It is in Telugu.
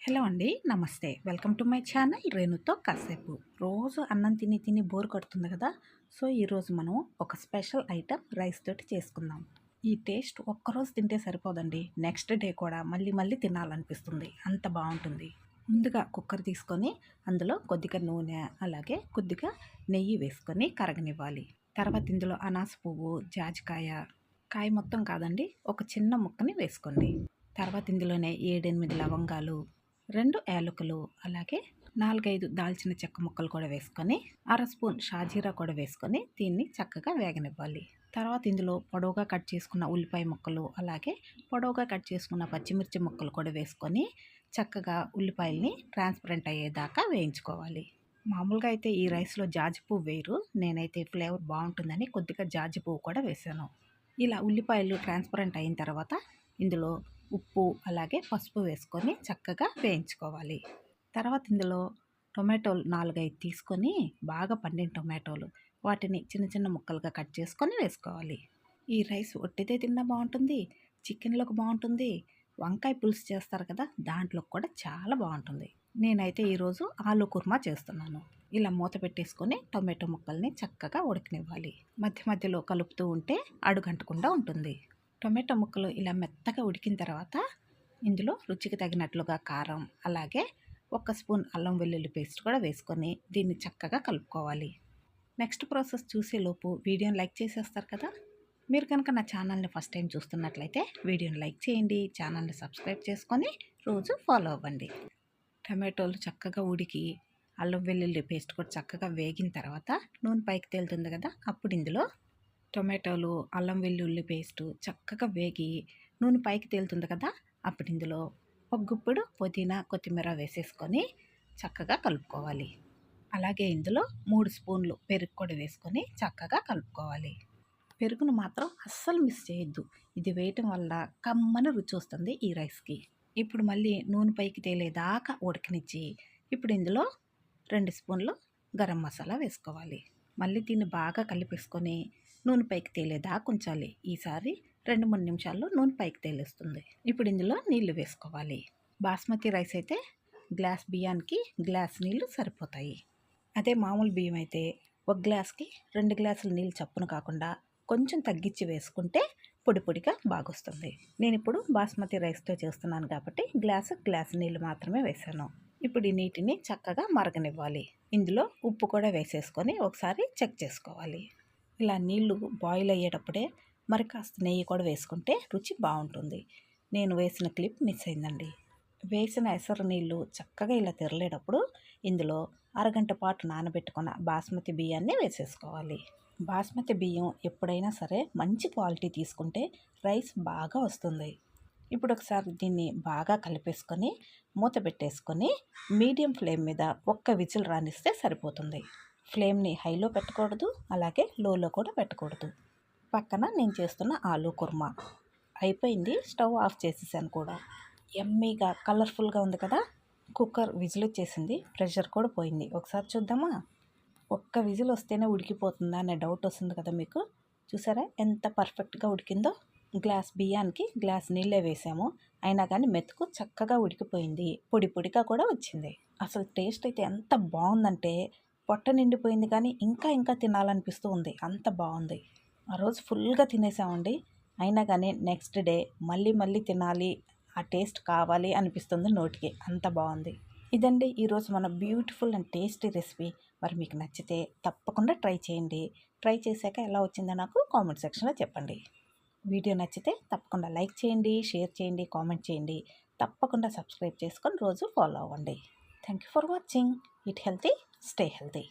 హలో అండి. నమస్తే. వెల్కమ్ టు మై ఛానల్ రేణుతో కాసేపు. రోజు అన్నం తిని తిని బోర్ కొడుతుంది కదా. సో ఈరోజు మనం ఒక స్పెషల్ ఐటెం రైస్ తోటి చేసుకుందాం. ఈ టేస్ట్ ఒక్కరోజు తింటే సరిపోదండి. నెక్స్ట్ డే కూడా మళ్ళీ మళ్ళీ తినాలనిపిస్తుంది. అంత బాగుంటుంది. ముందుగా కుక్కర్ తీసుకొని అందులో కొద్దిగా నూనె అలాగే కొద్దిగా నెయ్యి వేసుకొని కరగనివ్వాలి. తర్వాత ఇందులో అనాస పువ్వు జాజికాయ కాయ మొత్తం కాదండి ఒక చిన్న ముక్కని వేసుకోండి. తర్వాత ఇందులోనే ఏడెనిమిది లవంగాలు రెండు యాలకులు అలాగే నాలుగైదు దాల్చిన చెక్క ముక్కలు కూడా వేసుకొని అర స్పూన్ షాజీరా కూడా వేసుకొని దీన్ని చక్కగా వేగనివ్వాలి. తర్వాత ఇందులో పొడవుగా కట్ చేసుకున్న ఉల్లిపాయ ముక్కలు అలాగే పొడవుగా కట్ చేసుకున్న పచ్చిమిర్చి ముక్కలు కూడా వేసుకొని చక్కగా ఉల్లిపాయల్ని ట్రాన్స్పరెంట్ అయ్యేదాకా వేయించుకోవాలి. మామూలుగా అయితే ఈ రైస్లో జాజి పువ్వు వేయరు. నేనైతే ఫ్లేవర్ బాగుంటుందని కొద్దిగా జాజి పువ్వు కూడా వేసాను. ఇలా ఉల్లిపాయలు ట్రాన్స్పరెంట్ అయిన తర్వాత ఇందులో ఉప్పు అలాగే పసుపు వేసుకొని చక్కగా వేయించుకోవాలి. తర్వాత ఇందులో టొమాటోలు నాలుగైదు తీసుకొని బాగా పండిన టొమాటోలు వాటిని చిన్న చిన్న ముక్కలుగా కట్ చేసుకొని వేసుకోవాలి. ఈ రైస్ ఒట్టిదే తిన్నా బాగుంటుంది చికెన్లోకి బాగుంటుంది వంకాయ పులుసు చేస్తారు కదా దాంట్లో కూడా చాలా బాగుంటుంది. నేనైతే ఈరోజు ఆలు కుర్మా చేస్తున్నాను. ఇలా మూత పెట్టేసుకొని టొమాటో ముక్కల్ని చక్కగా ఉడకనివ్వాలి. మధ్య మధ్యలో కలుపుతూ ఉంటే అడుగంటకుండా ఉంటుంది. టొమాటో ముక్కలు ఇలా మెత్తగా ఉడికిన తర్వాత ఇందులో రుచికి తగినట్లుగా కారం అలాగే ఒక స్పూన్ అల్లం వెల్లుల్లి పేస్ట్ కూడా వేసుకొని దీన్ని చక్కగా కలుపుకోవాలి. నెక్స్ట్ ప్రాసెస్ చూసేలోపు వీడియోని లైక్ చేసేస్తారు కదా? మీరు కనుక నా ఛానల్ని ఫస్ట్ టైం చూస్తున్నట్లయితే వీడియోని లైక్ చేయండి ఛానల్ని సబ్స్క్రైబ్ చేసుకొని రోజు ఫాలో అవ్వండి. టమాటోలు చక్కగా ఉడికి అల్లం వెల్లుల్లి పేస్ట్ కూడా చక్కగా వేగిన తర్వాత నూనె పైకి తేలుతుంది కదా? అప్పుడు ఇందులో టొమాటోలు అల్లం వెల్లుల్లి పేస్టు చక్కగా వేగి నూనె పైకి తేలుతుంది కదా అప్పుడు ఇందులో ఒక గుప్పుడు పుదీనా కొత్తిమీర వేసేసుకొని చక్కగా కలుపుకోవాలి. అలాగే ఇందులో మూడు స్పూన్లు పెరుగు కూడా వేసుకొని చక్కగా కలుపుకోవాలి. పెరుగును మాత్రం అస్సలు మిస్ చేయొద్దు. ఇది వేయటం వల్ల కమ్మని రుచి వస్తుంది ఈ రైస్కి. ఇప్పుడు మళ్ళీ నూనె పైకి తేలేదాకా ఉడకనిచ్చి ఇప్పుడు ఇందులో రెండు స్పూన్లు గరం మసాలా వేసుకోవాలి. మళ్ళీ దీన్ని బాగా కలిపేసుకొని నూనె పైకి తేలేదాకా ఉంచాలి. ఈసారి రెండు మూడు నిమిషాల్లో నూనె పైకి తేలేస్తుంది. ఇప్పుడు ఇందులో నీళ్ళు వేసుకోవాలి. బాస్మతి రైస్ అయితే గ్లాస్ బియ్యానికి గ్లాస్ నీళ్ళు సరిపోతాయి. అదే మామూలు బియ్యం అయితే ఒక గ్లాస్కి రెండు గ్లాసులు నీళ్ళు చప్పును కాకుండా కొంచెం తగ్గించి వేసుకుంటే పొడి పొడిగా బాగొస్తుంది. నేను ఇప్పుడు బాస్మతి రైస్తో చేస్తున్నాను కాబట్టి గ్లాసు గ్లాసు నీళ్ళు మాత్రమే వేసాను ఇప్పుడు ఈ నీటిని చక్కగా మరగనివ్వాలి. ఇందులో ఉప్పు కూడా వేసేసుకొని ఒకసారి చెక్ చేసుకోవాలి. ఇలా నీళ్ళు బాయిల్ అయ్యేటప్పుడే మరి కాస్త నెయ్యి కూడా వేసుకుంటే రుచి బాగుంటుంది. నేను వేసిన క్లిప్ మిస్ అయిందండి. వేసిన ఎసరు నీళ్ళు చక్కగా ఇలా తెరలేటప్పుడు ఇందులో అరగంట పాటు నానబెట్టుకున్న బాస్మతి బియ్యాన్ని వేసేసుకోవాలి. బాస్మతి బియ్యం ఎప్పుడైనా సరే మంచి క్వాలిటీ తీసుకుంటే రైస్ బాగా వస్తుంది. ఇప్పుడు ఒకసారి దీన్ని బాగా కలిపేసుకొని మూత పెట్టేసుకొని మీడియం ఫ్లేమ్ మీద ఒక్క విజిల్ రాణిస్తే సరిపోతుంది. ఫ్లేమ్ని హైలో పెట్టకూడదు అలాగే లోలో కూడా పెట్టకూడదు. పక్కన నేను చేస్తున్న ఆలూ కుర్మా. అయిపోయింది స్టవ్ ఆఫ్ చేసేసాను కూడా. ఎమ్మీగా కలర్ఫుల్గా ఉంది కదా? కుక్కర్ విజిల్ వచ్చేసింది ప్రెషర్ కూడా పోయింది. ఒకసారి చూద్దామా? ఒక్క విజిల్ వస్తేనే ఉడికిపోతుందా అనే డౌట్ వస్తుంది కదా మీకు? చూసారా? ఎంత పర్ఫెక్ట్గా ఉడికిందో? గ్లాస్ బియ్యానికి గ్లాస్ నీళ్ళే వేసాము. అయినా కానీ మెతుకు చక్కగా ఉడికిపోయింది. పొడి పొడిగా కూడా వచ్చింది. అసలు టేస్ట్ అయితే ఎంత బాగుందంటే పొట్ట నిండిపోయింది కానీ ఇంకా ఇంకా తినాలనిపిస్తూ ఉంది. అంత బాగుంది. ఆ రోజు ఫుల్గా తినేసామండి. అయినా కానీ నెక్స్ట్ డే మళ్ళీ మళ్ళీ తినాలి ఆ టేస్ట్ కావాలి అనిపిస్తుంది నోటికి. అంత బాగుంది. ఇదండి ఈరోజు మన బ్యూటిఫుల్ అండ్ టేస్టీ రెసిపీ. మరి మీకు నచ్చితే తప్పకుండా ట్రై చేయండి. ట్రై చేశాక ఎలా వచ్చిందో నాకు కామెంట్ సెక్షన్లో చెప్పండి. వీడియో నచ్చితే తప్పకుండా లైక్ చేయండి షేర్ చేయండి కామెంట్ చేయండి. తప్పకుండా సబ్స్క్రైబ్ చేసుకొని రోజు ఫాలో అవ్వండి. Thank you for watching. Eat healthy, stay healthy.